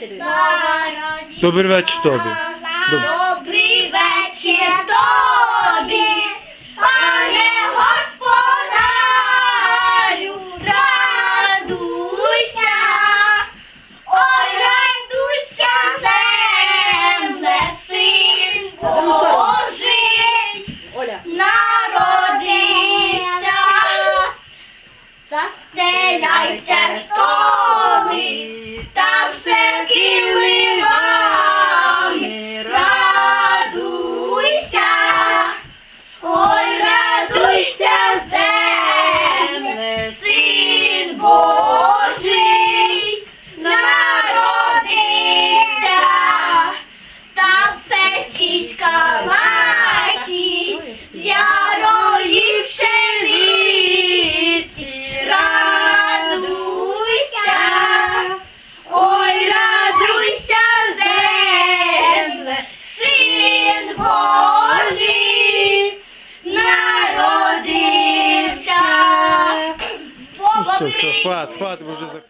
вечір. Добрий вечір тобі. Добрий. Вечір тобі, пане господарю, радуйся, ой, радуйся, земле, син Божий, Оля. народився, застеляйте столи Божий, народився, та печіть калачі з ярої пшениці, радуйся, ой, радуйся, земле, син Все, все, хват, хват, ви вже зак-